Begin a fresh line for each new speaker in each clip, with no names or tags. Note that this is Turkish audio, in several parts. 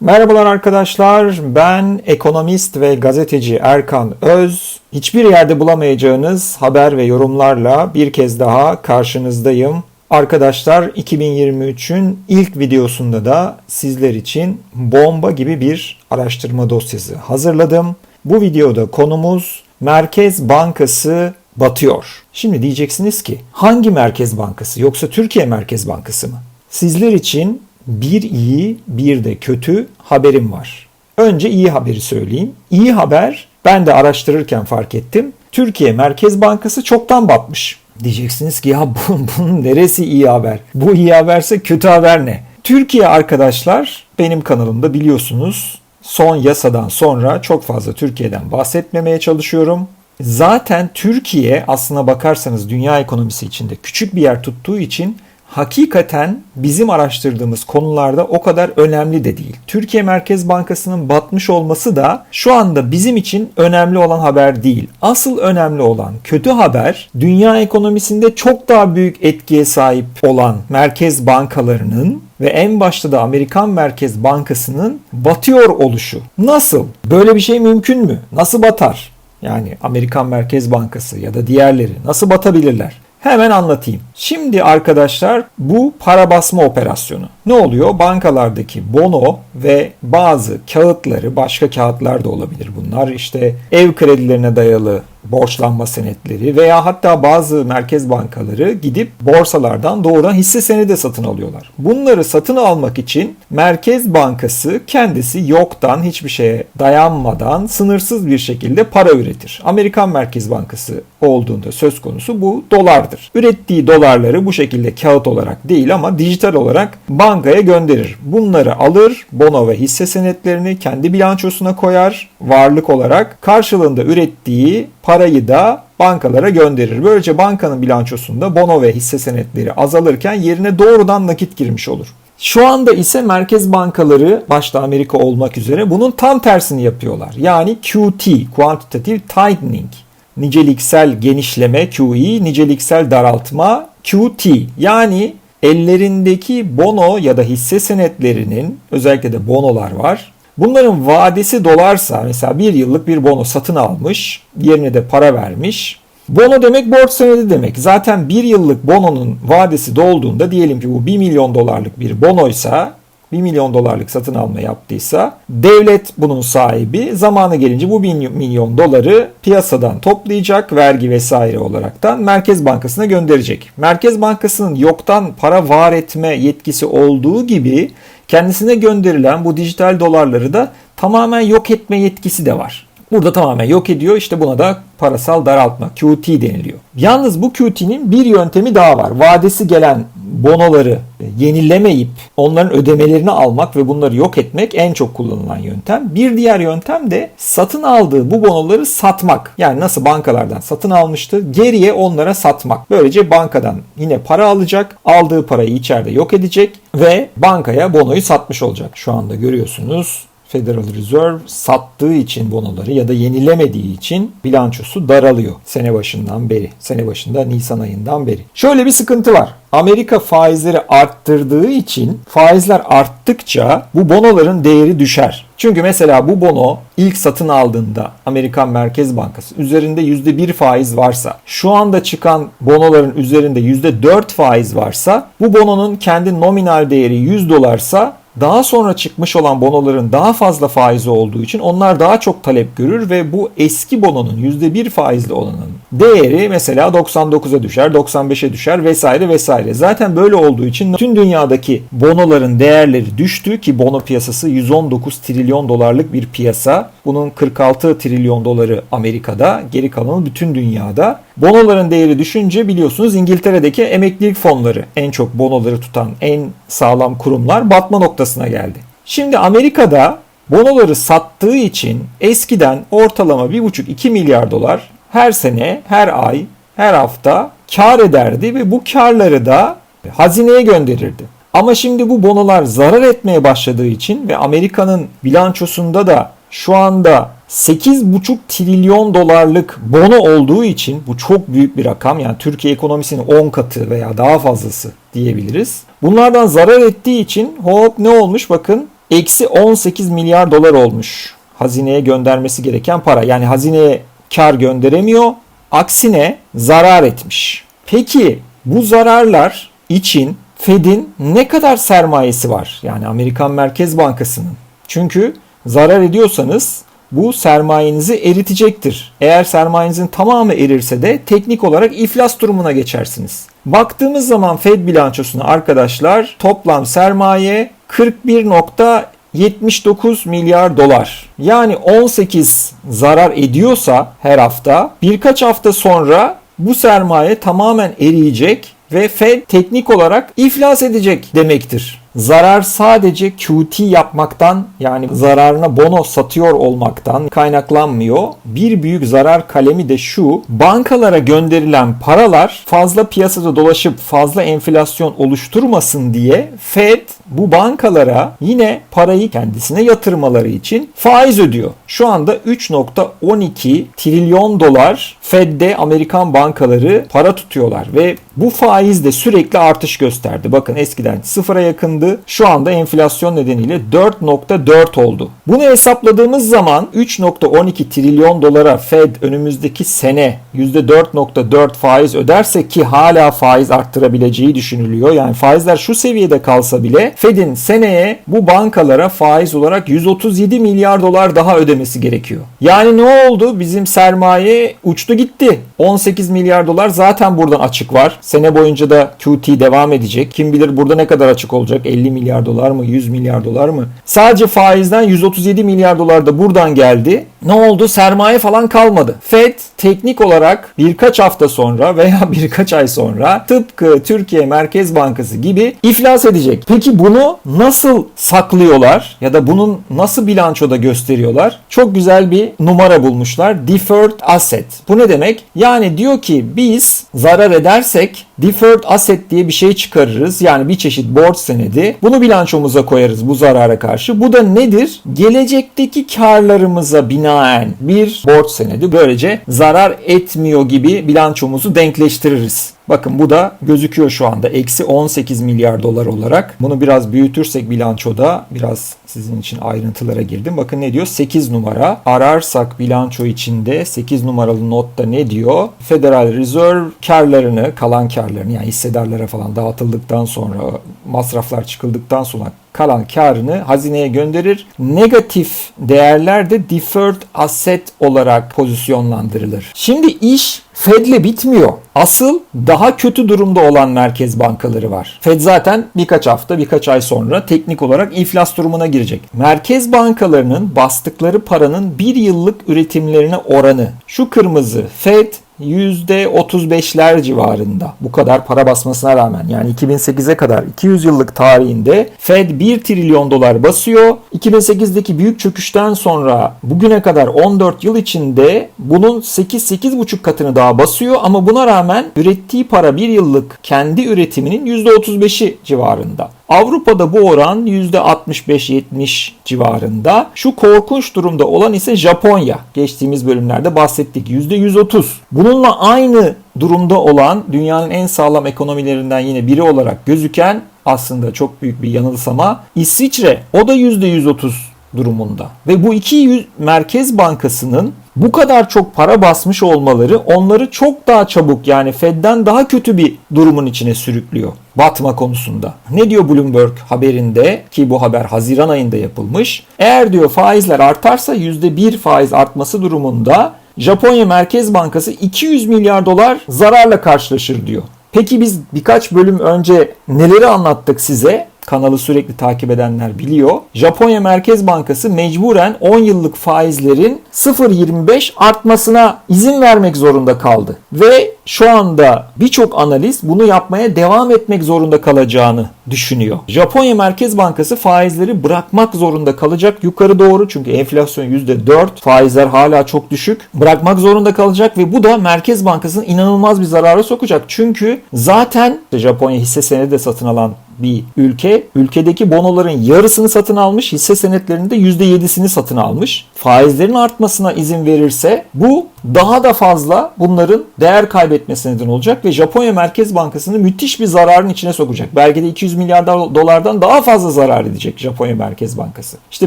Merhabalar arkadaşlar. Ben ekonomist ve gazeteci Erkan Öz. Hiçbir yerde bulamayacağınız haber ve yorumlarla bir kez daha karşınızdayım. Arkadaşlar 2023'ün ilk videosunda da sizler için bomba gibi bir araştırma dosyası hazırladım. Bu videoda konumuz Merkez Bankası batıyor. Şimdi diyeceksiniz ki hangi Merkez Bankası yoksa Türkiye Merkez Bankası mı? Sizler için bir iyi bir de kötü haberim var. Önce iyi haberi söyleyeyim. İyi haber ben de araştırırken fark ettim. Türkiye Merkez Bankası çoktan batmış. Diyeceksiniz ki ya bu, bunun neresi iyi haber? Bu iyi haberse kötü haber ne? Türkiye arkadaşlar benim kanalımda biliyorsunuz son yasadan sonra çok fazla Türkiye'den bahsetmemeye çalışıyorum. Zaten Türkiye aslına bakarsanız dünya ekonomisi içinde küçük bir yer tuttuğu için hakikaten bizim araştırdığımız konularda o kadar önemli de değil. Türkiye Merkez Bankası'nın batmış olması da şu anda bizim için önemli olan haber değil. Asıl önemli olan kötü haber dünya ekonomisinde çok daha büyük etkiye sahip olan merkez bankalarının ve en başta da Amerikan Merkez Bankası'nın batıyor oluşu. Nasıl? Böyle bir şey mümkün mü? Nasıl batar? Yani Amerikan Merkez Bankası ya da diğerleri nasıl batabilirler? Hemen anlatayım. Şimdi arkadaşlar bu para basma operasyonu. Ne oluyor? Bankalardaki bono ve bazı kağıtları, başka kağıtlar da olabilir bunlar. İşte ev kredilerine dayalı borçlanma senetleri veya hatta bazı merkez bankaları gidip borsalardan doğrudan hisse senedi satın alıyorlar. Bunları satın almak için Merkez Bankası kendisi yoktan hiçbir şeye dayanmadan sınırsız bir şekilde para üretir. Amerikan Merkez Bankası olduğunda söz konusu bu dolardır. Ürettiği dolarları bu şekilde kağıt olarak değil ama dijital olarak bankaya gönderir. Bunları alır, bono ve hisse senetlerini kendi bilançosuna koyar varlık olarak. Karşılığında ürettiği parayı da bankalara gönderir. Böylece bankanın bilançosunda bono ve hisse senetleri azalırken yerine doğrudan nakit girmiş olur. Şu anda ise merkez bankaları başta Amerika olmak üzere bunun tam tersini yapıyorlar. Yani QT, Quantitative Tightening, niceliksel genişleme QE, niceliksel daraltma QT. Yani ellerindeki bono ya da hisse senetlerinin özellikle de bonolar var. Bunların vadesi dolarsa mesela bir yıllık bir bono satın almış, yerine de para vermiş. Bono demek borç senedi demek. Zaten bir yıllık bononun vadesi dolduğunda diyelim ki bu 1 milyon dolarlık bir bonoysa 1 milyon dolarlık satın alma yaptıysa devlet bunun sahibi zamanı gelince bu 1 milyon doları piyasadan toplayacak vergi vesaire olaraktan Merkez Bankası'na gönderecek. Merkez Bankası'nın yoktan para var etme yetkisi olduğu gibi kendisine gönderilen bu dijital dolarları da tamamen yok etme yetkisi de var. Burada tamamen yok ediyor. İşte buna da parasal daraltma QT deniliyor. Yalnız bu QT'nin bir yöntemi daha var. Vadesi gelen bonoları yenilemeyip onların ödemelerini almak ve bunları yok etmek en çok kullanılan yöntem. Bir diğer yöntem de satın aldığı bu bonoları satmak. Yani nasıl bankalardan satın almıştı geriye onlara satmak. Böylece bankadan yine para alacak, aldığı parayı içeride yok edecek ve bankaya bonoyu satmış olacak. Şu anda görüyorsunuz Federal Reserve sattığı için bonoları ya da yenilemediği için bilançosu daralıyor sene başından beri. Sene başında Nisan ayından beri. Şöyle bir sıkıntı var. Amerika faizleri arttırdığı için faizler arttıkça bu bonoların değeri düşer. Çünkü mesela bu bono ilk satın aldığında Amerikan Merkez Bankası üzerinde %1 faiz varsa şu anda çıkan bonoların üzerinde %4 faiz varsa bu bononun kendi nominal değeri 100 dolarsa daha sonra çıkmış olan bonoların daha fazla faizi olduğu için onlar daha çok talep görür ve bu eski bononun %1 faizli olanın değeri mesela 99'a düşer, 95'e düşer vesaire vesaire. Zaten böyle olduğu için tüm dünyadaki bonoların değerleri düştü ki bono piyasası 119 trilyon dolarlık bir piyasa. Bunun 46 trilyon doları Amerika'da, geri kalanı bütün dünyada. Bonoların değeri düşünce biliyorsunuz İngiltere'deki emeklilik fonları en çok bonoları tutan en sağlam kurumlar batma noktasına geldi. Şimdi Amerika'da bonoları sattığı için eskiden ortalama 1,5-2 milyar dolar her sene, her ay, her hafta kar ederdi ve bu karları da hazineye gönderirdi. Ama şimdi bu bonolar zarar etmeye başladığı için ve Amerika'nın bilançosunda da şu anda 8,5 trilyon dolarlık bono olduğu için bu çok büyük bir rakam. Yani Türkiye ekonomisinin 10 katı veya daha fazlası diyebiliriz. Bunlardan zarar ettiği için hop ne olmuş bakın eksi 18 milyar dolar olmuş. Hazineye göndermesi gereken para. Yani hazineye kar gönderemiyor. Aksine zarar etmiş. Peki bu zararlar için Fed'in ne kadar sermayesi var? Yani Amerikan Merkez Bankası'nın. Çünkü zarar ediyorsanız bu sermayenizi eritecektir. Eğer sermayenizin tamamı erirse de teknik olarak iflas durumuna geçersiniz. Baktığımız zaman Fed bilançosuna arkadaşlar toplam sermaye 41.79 milyar dolar. Yani 18 zarar ediyorsa her hafta birkaç hafta sonra bu sermaye tamamen eriyecek ve Fed teknik olarak iflas edecek demektir. Zarar sadece QT yapmaktan yani zararına bono satıyor olmaktan kaynaklanmıyor. Bir büyük zarar kalemi de şu. Bankalara gönderilen paralar fazla piyasada dolaşıp fazla enflasyon oluşturmasın diye Fed bu bankalara yine parayı kendisine yatırmaları için faiz ödüyor. Şu anda 3.12 trilyon dolar Fed'de Amerikan bankaları para tutuyorlar ve bu faiz de sürekli artış gösterdi. Bakın eskiden sıfıra yakındı. Şu anda enflasyon nedeniyle 4.4 oldu. Bunu hesapladığımız zaman 3.12 trilyon dolara Fed önümüzdeki sene %4.4 faiz öderse ki hala faiz arttırabileceği düşünülüyor. Yani faizler şu seviyede kalsa bile Fed'in seneye bu bankalara faiz olarak 137 milyar dolar daha ödemesi gerekiyor. Yani ne oldu? Bizim sermaye uçtu gitti. 18 milyar dolar zaten buradan açık var. Sene boyunca da QT devam edecek. Kim bilir burada ne kadar açık olacak? 50 milyar dolar mı? 100 milyar dolar mı? Sadece faizden 137 milyar dolar da buradan geldi. Ne oldu? Sermaye falan kalmadı. Fed teknik olarak birkaç hafta sonra veya birkaç ay sonra tıpkı Türkiye Merkez Bankası gibi iflas edecek. Peki bunu nasıl saklıyorlar ya da bunun nasıl bilançoda gösteriyorlar? Çok güzel bir numara bulmuşlar. Deferred asset. Bu ne demek? Yani diyor ki biz zarar edersek deferred asset diye bir şey çıkarırız. Yani bir çeşit borç senedi. Bunu bilançomuza koyarız bu zarara karşı. Bu da nedir? Gelecekteki karlarımıza binaen bir borç senedi. Böylece zarar etmiyor gibi bilançomuzu denkleştiririz. Bakın bu da gözüküyor şu anda. Eksi 18 milyar dolar olarak. Bunu biraz büyütürsek bilançoda biraz sizin için ayrıntılara girdim. Bakın ne diyor? 8 numara. Ararsak bilanço içinde 8 numaralı notta ne diyor? Federal Reserve karlarını, kalan karlarını yani hissedarlara falan dağıtıldıktan sonra masraflar çıkıldıktan sonra kalan karını hazineye gönderir. Negatif değerler de deferred asset olarak pozisyonlandırılır. Şimdi iş Fed'le bitmiyor. Asıl daha kötü durumda olan merkez bankaları var. Fed zaten birkaç hafta, birkaç ay sonra teknik olarak iflas durumuna girecek. Merkez bankalarının bastıkları paranın bir yıllık üretimlerine oranı. Şu kırmızı Fed %35'ler civarında. Bu kadar para basmasına rağmen yani 2008'e kadar 200 yıllık tarihinde Fed 1 trilyon dolar basıyor. 2008'deki büyük çöküşten sonra bugüne kadar 14 yıl içinde bunun 8-8,5 katını daha basıyor ama buna rağmen ürettiği para bir yıllık kendi üretiminin %35'i civarında. Avrupa'da bu oran %65-70 civarında. Şu korkunç durumda olan ise Japonya. Geçtiğimiz bölümlerde bahsettik. %130. Bununla aynı durumda olan dünyanın en sağlam ekonomilerinden yine biri olarak gözüken aslında çok büyük bir yanılsama İsviçre. O da %130 durumunda. Ve bu iki merkez bankasının bu kadar çok para basmış olmaları onları çok daha çabuk yani Fed'den daha kötü bir durumun içine sürüklüyor batma konusunda. Ne diyor Bloomberg haberinde ki bu haber Haziran ayında yapılmış. Eğer diyor faizler artarsa %1 faiz artması durumunda Japonya Merkez Bankası 200 milyar dolar zararla karşılaşır diyor. Peki biz birkaç bölüm önce neleri anlattık size? Kanalı sürekli takip edenler biliyor. Japonya Merkez Bankası mecburen 10 yıllık faizlerin 0.25 artmasına izin vermek zorunda kaldı. Ve şu anda birçok analist bunu yapmaya devam etmek zorunda kalacağını düşünüyor. Japonya Merkez Bankası faizleri bırakmak zorunda kalacak yukarı doğru çünkü enflasyon %4, faizler hala çok düşük. Bırakmak zorunda kalacak ve bu da Merkez Bankası'nı inanılmaz bir zarara sokacak. Çünkü zaten Japonya hisse senedi de satın alan bir ülke. Ülkedeki bonoların yarısını satın almış, hisse senetlerinin de %7'sini satın almış. Faizlerin artmasına izin verirse bu daha da fazla bunların değer kaybetmesine neden olacak ve Japonya Merkez Bankası'nı müthiş bir zararın içine sokacak. Belki de 200 milyar dolardan daha fazla zarar edecek Japonya Merkez Bankası. İşte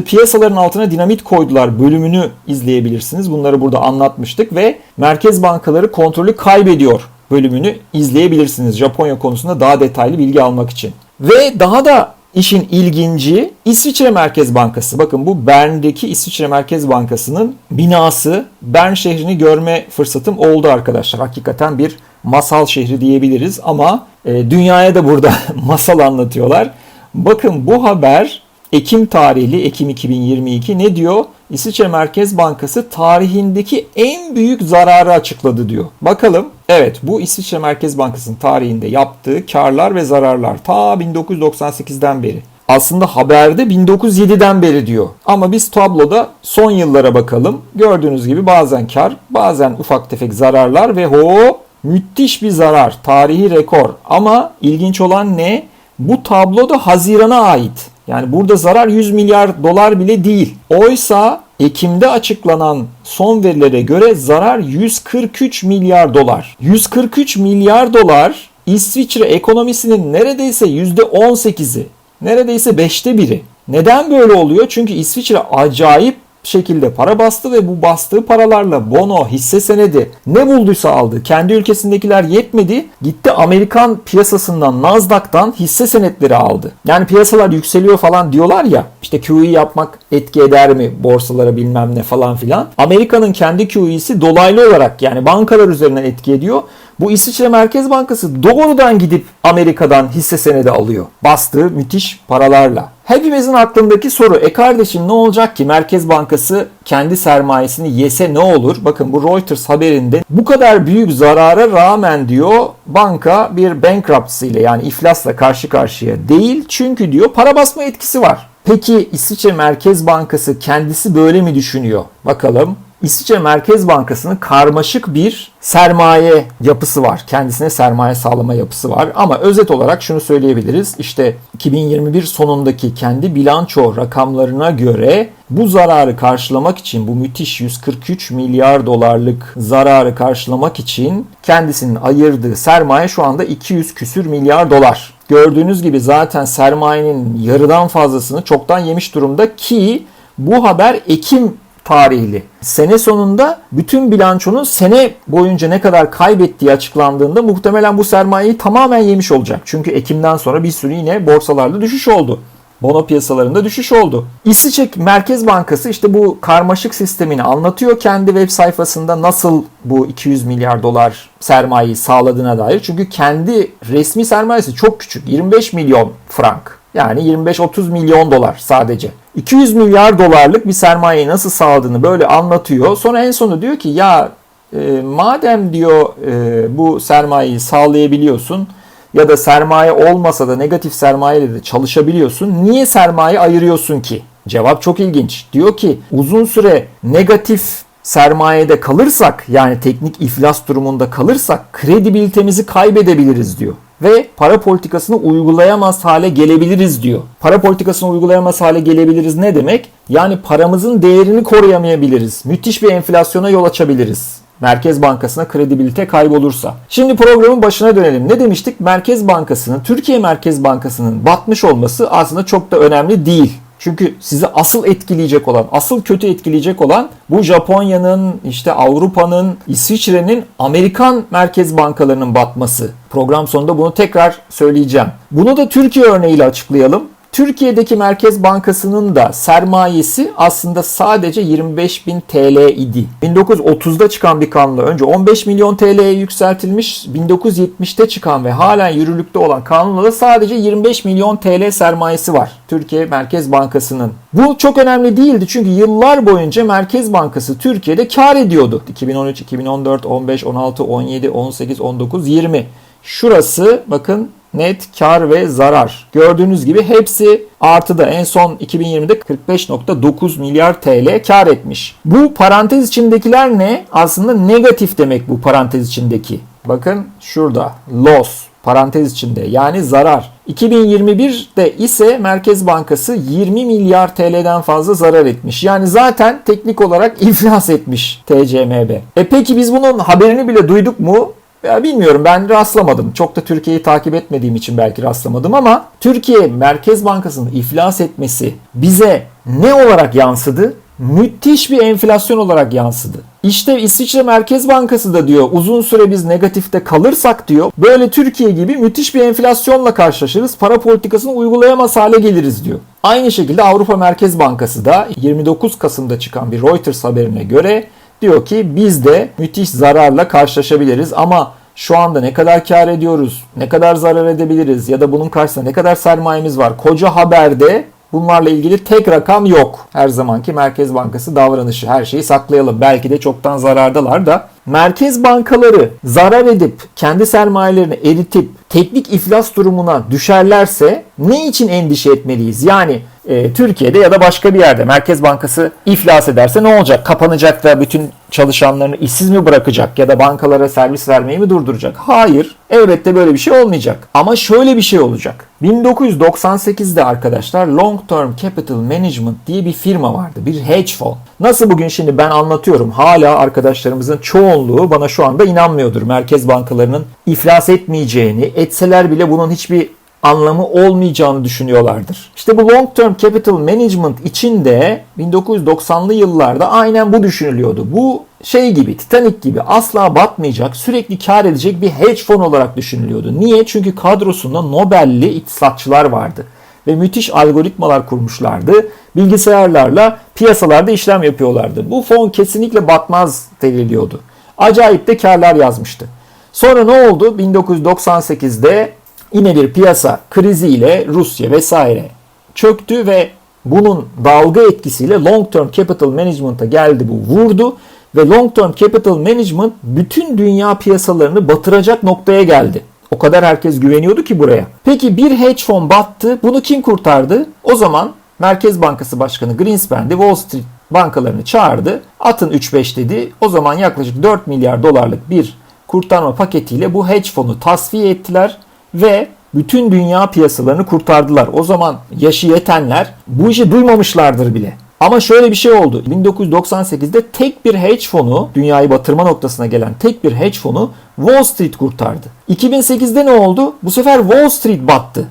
piyasaların altına dinamit koydular bölümünü izleyebilirsiniz. Bunları burada anlatmıştık ve merkez bankaları kontrolü kaybediyor bölümünü izleyebilirsiniz Japonya konusunda daha detaylı bilgi almak için. Ve daha da işin ilginci İsviçre Merkez Bankası. Bakın bu Bern'deki İsviçre Merkez Bankası'nın binası. Bern şehrini görme fırsatım oldu arkadaşlar. Hakikaten bir masal şehri diyebiliriz ama e, dünyaya da burada masal anlatıyorlar. Bakın bu haber Ekim tarihli Ekim 2022 ne diyor? İsviçre Merkez Bankası tarihindeki en büyük zararı açıkladı diyor. Bakalım. Evet bu İsviçre Merkez Bankası'nın tarihinde yaptığı karlar ve zararlar ta 1998'den beri. Aslında haberde 1907'den beri diyor. Ama biz tabloda son yıllara bakalım. Gördüğünüz gibi bazen kar, bazen ufak tefek zararlar ve ho müthiş bir zarar. Tarihi rekor. Ama ilginç olan ne? Bu tablo da Haziran'a ait. Yani burada zarar 100 milyar dolar bile değil. Oysa Ekim'de açıklanan son verilere göre zarar 143 milyar dolar. 143 milyar dolar İsviçre ekonomisinin neredeyse %18'i, neredeyse 5'te biri. Neden böyle oluyor? Çünkü İsviçre acayip şekilde para bastı ve bu bastığı paralarla bono, hisse senedi ne bulduysa aldı. Kendi ülkesindekiler yetmedi. Gitti Amerikan piyasasından Nasdaq'tan hisse senetleri aldı. Yani piyasalar yükseliyor falan diyorlar ya. İşte QE yapmak etki eder mi borsalara bilmem ne falan filan. Amerika'nın kendi QE'si dolaylı olarak yani bankalar üzerinden etki ediyor. Bu İsviçre Merkez Bankası doğrudan gidip Amerika'dan hisse senedi alıyor. Bastığı müthiş paralarla. Hepimizin aklındaki soru e kardeşim ne olacak ki Merkez Bankası kendi sermayesini yese ne olur? Bakın bu Reuters haberinde bu kadar büyük zarara rağmen diyor banka bir bankruptcy ile yani iflasla karşı karşıya değil. Çünkü diyor para basma etkisi var. Peki İsviçre Merkez Bankası kendisi böyle mi düşünüyor? Bakalım. İsviçre Merkez Bankası'nın karmaşık bir sermaye yapısı var. Kendisine sermaye sağlama yapısı var. Ama özet olarak şunu söyleyebiliriz. İşte 2021 sonundaki kendi bilanço rakamlarına göre bu zararı karşılamak için bu müthiş 143 milyar dolarlık zararı karşılamak için kendisinin ayırdığı sermaye şu anda 200 küsür milyar dolar. Gördüğünüz gibi zaten sermayenin yarıdan fazlasını çoktan yemiş durumda ki bu haber Ekim tarihli. Sene sonunda bütün bilançonun sene boyunca ne kadar kaybettiği açıklandığında muhtemelen bu sermayeyi tamamen yemiş olacak. Çünkü Ekim'den sonra bir sürü yine borsalarda düşüş oldu. Bono piyasalarında düşüş oldu. İsviçre Merkez Bankası işte bu karmaşık sistemini anlatıyor kendi web sayfasında nasıl bu 200 milyar dolar sermayeyi sağladığına dair. Çünkü kendi resmi sermayesi çok küçük. 25 milyon frank. Yani 25-30 milyon dolar sadece. 200 milyar dolarlık bir sermayeyi nasıl sağladığını böyle anlatıyor. Sonra en sonu diyor ki ya e, madem diyor e, bu sermayeyi sağlayabiliyorsun ya da sermaye olmasa da negatif sermayeyle de çalışabiliyorsun. Niye sermaye ayırıyorsun ki? Cevap çok ilginç. Diyor ki uzun süre negatif sermayede kalırsak yani teknik iflas durumunda kalırsak kredibilitemizi kaybedebiliriz diyor ve para politikasını uygulayamaz hale gelebiliriz diyor. Para politikasını uygulayamaz hale gelebiliriz ne demek? Yani paramızın değerini koruyamayabiliriz. Müthiş bir enflasyona yol açabiliriz. Merkez Bankası'na kredibilite kaybolursa. Şimdi programın başına dönelim. Ne demiştik? Merkez Bankası'nın, Türkiye Merkez Bankası'nın batmış olması aslında çok da önemli değil. Çünkü sizi asıl etkileyecek olan, asıl kötü etkileyecek olan bu Japonya'nın, işte Avrupa'nın, İsviçre'nin, Amerikan merkez bankalarının batması. Program sonunda bunu tekrar söyleyeceğim. Bunu da Türkiye örneğiyle açıklayalım. Türkiye'deki Merkez Bankası'nın da sermayesi aslında sadece 25 bin TL idi. 1930'da çıkan bir kanunla önce 15 milyon TL'ye yükseltilmiş, 1970'te çıkan ve halen yürürlükte olan kanunla da sadece 25 milyon TL sermayesi var. Türkiye Merkez Bankası'nın. Bu çok önemli değildi çünkü yıllar boyunca Merkez Bankası Türkiye'de kar ediyordu. 2013, 2014, 15, 16, 17, 18, 19, 20. Şurası bakın net kar ve zarar. Gördüğünüz gibi hepsi artıda en son 2020'de 45.9 milyar TL kar etmiş. Bu parantez içindekiler ne? Aslında negatif demek bu parantez içindeki. Bakın şurada loss Parantez içinde yani zarar. 2021'de ise Merkez Bankası 20 milyar TL'den fazla zarar etmiş. Yani zaten teknik olarak iflas etmiş TCMB. E peki biz bunun haberini bile duyduk mu? Ya bilmiyorum ben rastlamadım. Çok da Türkiye'yi takip etmediğim için belki rastlamadım ama Türkiye Merkez Bankası'nın iflas etmesi bize ne olarak yansıdı? Müthiş bir enflasyon olarak yansıdı. İşte İsviçre Merkez Bankası da diyor uzun süre biz negatifte kalırsak diyor böyle Türkiye gibi müthiş bir enflasyonla karşılaşırız. Para politikasını uygulayamaz hale geliriz diyor. Aynı şekilde Avrupa Merkez Bankası da 29 Kasım'da çıkan bir Reuters haberine göre diyor ki biz de müthiş zararla karşılaşabiliriz ama şu anda ne kadar kar ediyoruz, ne kadar zarar edebiliriz ya da bunun karşısında ne kadar sermayemiz var. Koca haberde bunlarla ilgili tek rakam yok. Her zamanki Merkez Bankası davranışı. Her şeyi saklayalım. Belki de çoktan zarardalar da. Merkez bankaları zarar edip kendi sermayelerini eritip teknik iflas durumuna düşerlerse ne için endişe etmeliyiz? Yani e, Türkiye'de ya da başka bir yerde Merkez Bankası iflas ederse ne olacak? Kapanacak da bütün çalışanlarını işsiz mi bırakacak ya da bankalara servis vermeyi mi durduracak? Hayır. Elbette böyle bir şey olmayacak. Ama şöyle bir şey olacak. 1998'de arkadaşlar Long Term Capital Management diye bir firma vardı. Bir hedge fund. Nasıl bugün şimdi ben anlatıyorum. Hala arkadaşlarımızın çoğunluğu bana şu anda inanmıyordur. Merkez bankalarının iflas etmeyeceğini, etseler bile bunun hiçbir anlamı olmayacağını düşünüyorlardır. İşte bu long term capital management içinde 1990'lı yıllarda aynen bu düşünülüyordu. Bu şey gibi Titanic gibi asla batmayacak, sürekli kar edecek bir hedge fon olarak düşünülüyordu. Niye? Çünkü kadrosunda Nobel'li iktisatçılar vardı ve müthiş algoritmalar kurmuşlardı. Bilgisayarlarla piyasalarda işlem yapıyorlardı. Bu fon kesinlikle batmaz deniliyordu. Acayip de karlar yazmıştı. Sonra ne oldu? 1998'de yine bir piyasa kriziyle Rusya vesaire çöktü ve bunun dalga etkisiyle long term capital management'a geldi bu vurdu ve long term capital management bütün dünya piyasalarını batıracak noktaya geldi. O kadar herkes güveniyordu ki buraya. Peki bir hedge fon battı. Bunu kim kurtardı? O zaman Merkez Bankası Başkanı Greenspan de Wall Street bankalarını çağırdı. Atın 3-5 dedi. O zaman yaklaşık 4 milyar dolarlık bir kurtarma paketiyle bu hedge fonu tasfiye ettiler ve bütün dünya piyasalarını kurtardılar. O zaman yaşı yetenler bu işi duymamışlardır bile. Ama şöyle bir şey oldu. 1998'de tek bir hedge fonu, dünyayı batırma noktasına gelen tek bir hedge fonu Wall Street kurtardı. 2008'de ne oldu? Bu sefer Wall Street battı.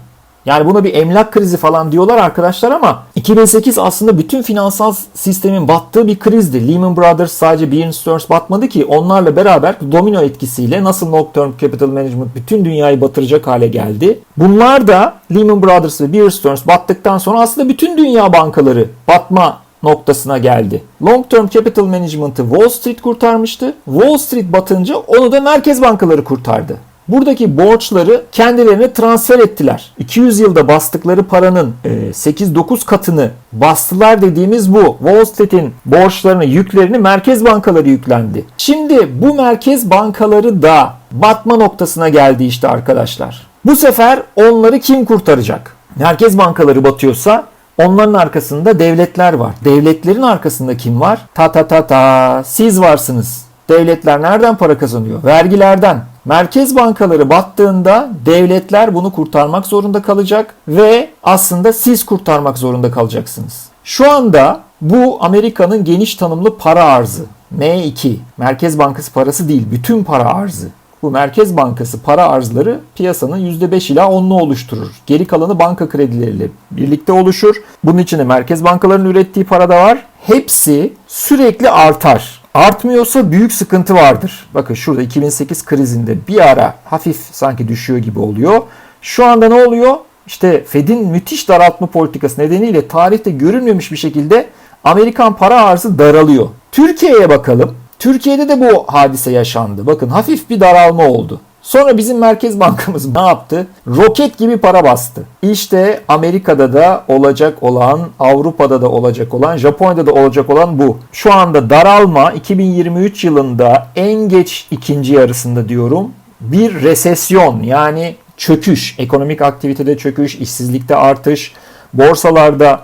Yani buna bir emlak krizi falan diyorlar arkadaşlar ama 2008 aslında bütün finansal sistemin battığı bir krizdi. Lehman Brothers sadece Bear Stearns batmadı ki onlarla beraber domino etkisiyle nasıl long term capital management bütün dünyayı batıracak hale geldi. Bunlar da Lehman Brothers ve Bear Stearns battıktan sonra aslında bütün dünya bankaları batma noktasına geldi. Long Term Capital Management'ı Wall Street kurtarmıştı. Wall Street batınca onu da merkez bankaları kurtardı. Buradaki borçları kendilerine transfer ettiler. 200 yılda bastıkları paranın 8-9 katını bastılar dediğimiz bu. Wall Street'in borçlarını, yüklerini merkez bankaları yüklendi. Şimdi bu merkez bankaları da batma noktasına geldi işte arkadaşlar. Bu sefer onları kim kurtaracak? Merkez bankaları batıyorsa Onların arkasında devletler var. Devletlerin arkasında kim var? Ta ta ta ta siz varsınız. Devletler nereden para kazanıyor? Vergilerden. Merkez bankaları battığında devletler bunu kurtarmak zorunda kalacak ve aslında siz kurtarmak zorunda kalacaksınız. Şu anda bu Amerika'nın geniş tanımlı para arzı. M2. Merkez Bankası parası değil, bütün para arzı. Bu Merkez Bankası para arzları piyasanın %5 ila 10'unu oluşturur. Geri kalanı banka kredileriyle birlikte oluşur. Bunun içinde merkez bankalarının ürettiği para da var. Hepsi sürekli artar. Artmıyorsa büyük sıkıntı vardır. Bakın şurada 2008 krizinde bir ara hafif sanki düşüyor gibi oluyor. Şu anda ne oluyor? İşte Fed'in müthiş daraltma politikası nedeniyle tarihte görülmemiş bir şekilde Amerikan para arzı daralıyor. Türkiye'ye bakalım. Türkiye'de de bu hadise yaşandı. Bakın hafif bir daralma oldu. Sonra bizim Merkez Bankamız ne yaptı? Roket gibi para bastı. İşte Amerika'da da olacak olan, Avrupa'da da olacak olan, Japonya'da da olacak olan bu. Şu anda daralma 2023 yılında en geç ikinci yarısında diyorum bir resesyon yani çöküş, ekonomik aktivitede çöküş, işsizlikte artış, borsalarda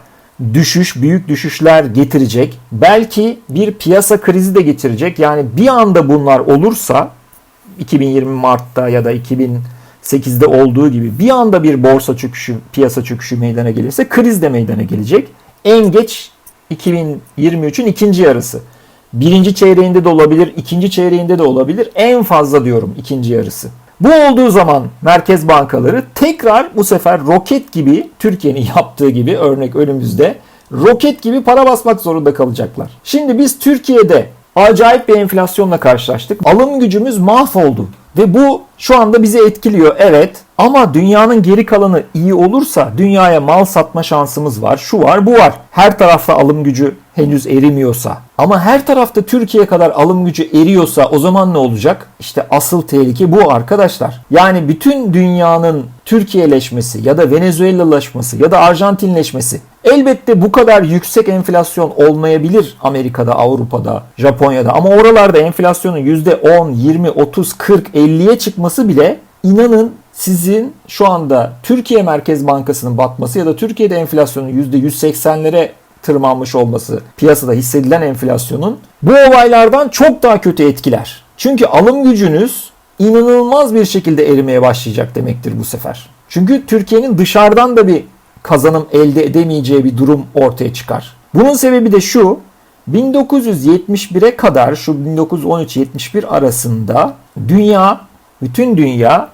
düşüş, büyük düşüşler getirecek. Belki bir piyasa krizi de getirecek. Yani bir anda bunlar olursa 2020 Mart'ta ya da 2008'de olduğu gibi bir anda bir borsa çöküşü, piyasa çöküşü meydana gelirse kriz de meydana gelecek. En geç 2023'ün ikinci yarısı. Birinci çeyreğinde de olabilir, ikinci çeyreğinde de olabilir. En fazla diyorum ikinci yarısı. Bu olduğu zaman merkez bankaları tekrar bu sefer roket gibi Türkiye'nin yaptığı gibi örnek önümüzde roket gibi para basmak zorunda kalacaklar. Şimdi biz Türkiye'de acayip bir enflasyonla karşılaştık. Alım gücümüz mahvoldu. Ve bu şu anda bizi etkiliyor evet ama dünyanın geri kalanı iyi olursa dünyaya mal satma şansımız var. Şu var bu var. Her tarafta alım gücü henüz erimiyorsa ama her tarafta Türkiye kadar alım gücü eriyorsa o zaman ne olacak? İşte asıl tehlike bu arkadaşlar. Yani bütün dünyanın Türkiye'leşmesi ya da Venezuelalaşması ya da Arjantinleşmesi elbette bu kadar yüksek enflasyon olmayabilir Amerika'da, Avrupa'da, Japonya'da ama oralarda enflasyonun %10, 20, 30, 40, 50'ye çıkması bile inanın sizin şu anda Türkiye Merkez Bankası'nın batması ya da Türkiye'de enflasyonun %180'lere tırmanmış olması, piyasada hissedilen enflasyonun bu olaylardan çok daha kötü etkiler. Çünkü alım gücünüz inanılmaz bir şekilde erimeye başlayacak demektir bu sefer. Çünkü Türkiye'nin dışarıdan da bir kazanım elde edemeyeceği bir durum ortaya çıkar. Bunun sebebi de şu. 1971'e kadar şu 1913-71 arasında dünya, bütün dünya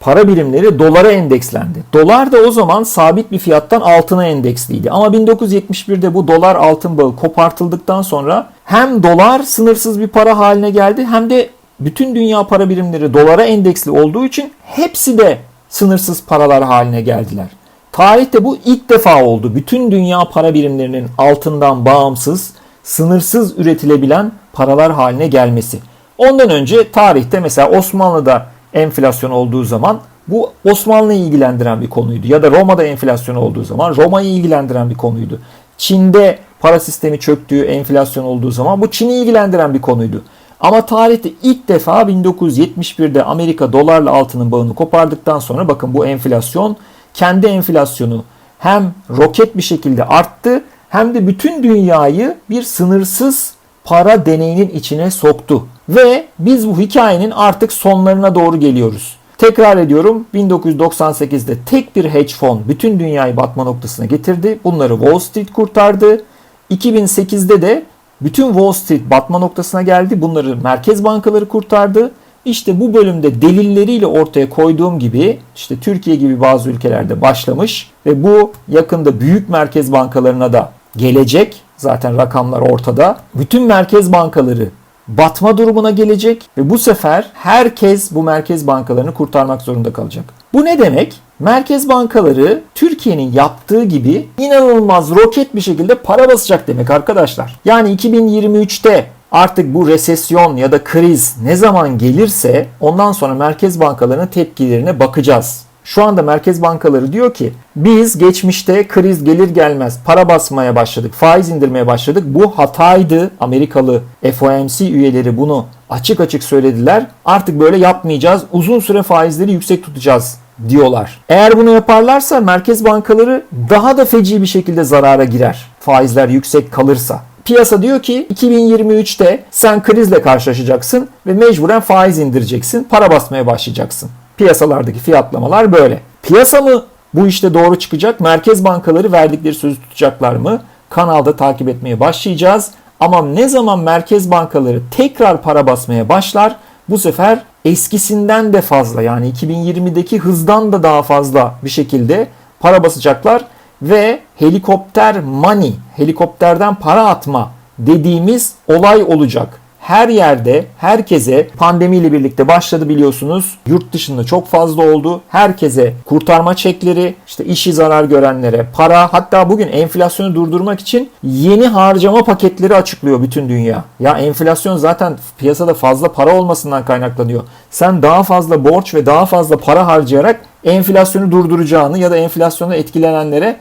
para birimleri dolara endekslendi. Dolar da o zaman sabit bir fiyattan altına endeksliydi. Ama 1971'de bu dolar altın bağı kopartıldıktan sonra hem dolar sınırsız bir para haline geldi hem de bütün dünya para birimleri dolara endeksli olduğu için hepsi de sınırsız paralar haline geldiler. Tarihte bu ilk defa oldu. Bütün dünya para birimlerinin altından bağımsız, sınırsız üretilebilen paralar haline gelmesi. Ondan önce tarihte mesela Osmanlı'da enflasyon olduğu zaman bu Osmanlı'yı ilgilendiren bir konuydu. Ya da Roma'da enflasyon olduğu zaman Roma'yı ilgilendiren bir konuydu. Çin'de para sistemi çöktüğü enflasyon olduğu zaman bu Çin'i ilgilendiren bir konuydu. Ama tarihte ilk defa 1971'de Amerika dolarla altının bağını kopardıktan sonra bakın bu enflasyon kendi enflasyonu hem roket bir şekilde arttı hem de bütün dünyayı bir sınırsız para deneyinin içine soktu. Ve biz bu hikayenin artık sonlarına doğru geliyoruz. Tekrar ediyorum 1998'de tek bir hedge fon bütün dünyayı batma noktasına getirdi. Bunları Wall Street kurtardı. 2008'de de bütün Wall Street batma noktasına geldi. Bunları merkez bankaları kurtardı. İşte bu bölümde delilleriyle ortaya koyduğum gibi işte Türkiye gibi bazı ülkelerde başlamış ve bu yakında büyük merkez bankalarına da gelecek. Zaten rakamlar ortada. Bütün merkez bankaları batma durumuna gelecek ve bu sefer herkes bu merkez bankalarını kurtarmak zorunda kalacak. Bu ne demek? Merkez bankaları Türkiye'nin yaptığı gibi inanılmaz roket bir şekilde para basacak demek arkadaşlar. Yani 2023'te artık bu resesyon ya da kriz ne zaman gelirse ondan sonra merkez bankalarının tepkilerine bakacağız. Şu anda merkez bankaları diyor ki biz geçmişte kriz gelir gelmez para basmaya başladık, faiz indirmeye başladık. Bu hataydı. Amerikalı FOMC üyeleri bunu açık açık söylediler. Artık böyle yapmayacağız. Uzun süre faizleri yüksek tutacağız diyorlar. Eğer bunu yaparlarsa merkez bankaları daha da feci bir şekilde zarara girer. Faizler yüksek kalırsa. Piyasa diyor ki 2023'te sen krizle karşılaşacaksın ve mecburen faiz indireceksin, para basmaya başlayacaksın. Piyasalardaki fiyatlamalar böyle. Piyasa mı bu işte doğru çıkacak? Merkez bankaları verdikleri sözü tutacaklar mı? Kanalda takip etmeye başlayacağız. Ama ne zaman merkez bankaları tekrar para basmaya başlar bu sefer eskisinden de fazla yani 2020'deki hızdan da daha fazla bir şekilde para basacaklar ve helikopter money, helikopterden para atma dediğimiz olay olacak her yerde herkese pandemiyle birlikte başladı biliyorsunuz. Yurt dışında çok fazla oldu. Herkese kurtarma çekleri, işte işi zarar görenlere para hatta bugün enflasyonu durdurmak için yeni harcama paketleri açıklıyor bütün dünya. Ya enflasyon zaten piyasada fazla para olmasından kaynaklanıyor. Sen daha fazla borç ve daha fazla para harcayarak enflasyonu durduracağını ya da enflasyona etkilenenlere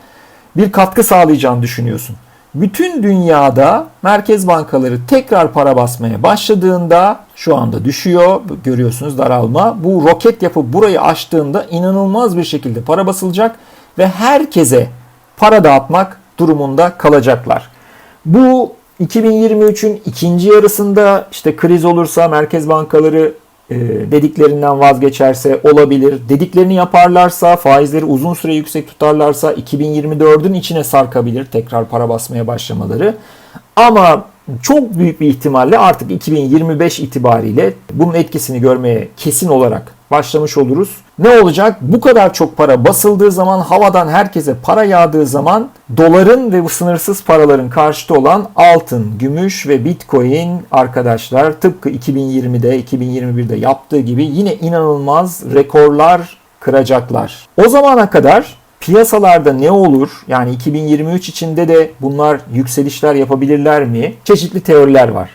bir katkı sağlayacağını düşünüyorsun bütün dünyada merkez bankaları tekrar para basmaya başladığında şu anda düşüyor. Görüyorsunuz daralma. Bu roket yapıp burayı açtığında inanılmaz bir şekilde para basılacak ve herkese para dağıtmak durumunda kalacaklar. Bu 2023'ün ikinci yarısında işte kriz olursa merkez bankaları dediklerinden vazgeçerse olabilir. Dediklerini yaparlarsa, faizleri uzun süre yüksek tutarlarsa 2024'ün içine sarkabilir tekrar para basmaya başlamaları. Ama çok büyük bir ihtimalle artık 2025 itibariyle bunun etkisini görmeye kesin olarak başlamış oluruz. Ne olacak? Bu kadar çok para basıldığı zaman, havadan herkese para yağdığı zaman doların ve bu sınırsız paraların karşıtı olan altın, gümüş ve bitcoin arkadaşlar tıpkı 2020'de, 2021'de yaptığı gibi yine inanılmaz rekorlar kıracaklar. O zamana kadar piyasalarda ne olur? Yani 2023 içinde de bunlar yükselişler yapabilirler mi? Çeşitli teoriler var.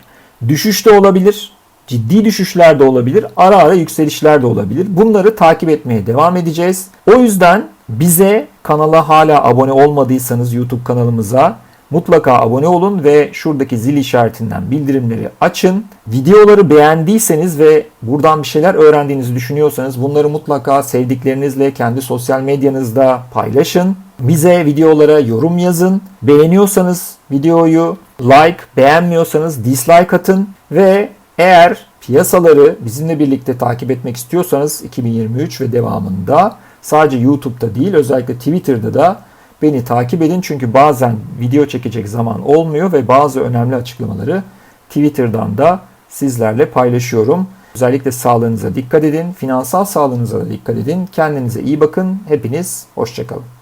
Düşüş de olabilir, ciddi düşüşler de olabilir, ara ara yükselişler de olabilir. Bunları takip etmeye devam edeceğiz. O yüzden bize kanala hala abone olmadıysanız YouTube kanalımıza mutlaka abone olun ve şuradaki zil işaretinden bildirimleri açın. Videoları beğendiyseniz ve buradan bir şeyler öğrendiğinizi düşünüyorsanız bunları mutlaka sevdiklerinizle kendi sosyal medyanızda paylaşın. Bize videolara yorum yazın. Beğeniyorsanız videoyu like, beğenmiyorsanız dislike atın ve eğer piyasaları bizimle birlikte takip etmek istiyorsanız 2023 ve devamında sadece YouTube'da değil özellikle Twitter'da da beni takip edin. Çünkü bazen video çekecek zaman olmuyor ve bazı önemli açıklamaları Twitter'dan da sizlerle paylaşıyorum. Özellikle sağlığınıza dikkat edin, finansal sağlığınıza da dikkat edin. Kendinize iyi bakın. Hepiniz hoşçakalın.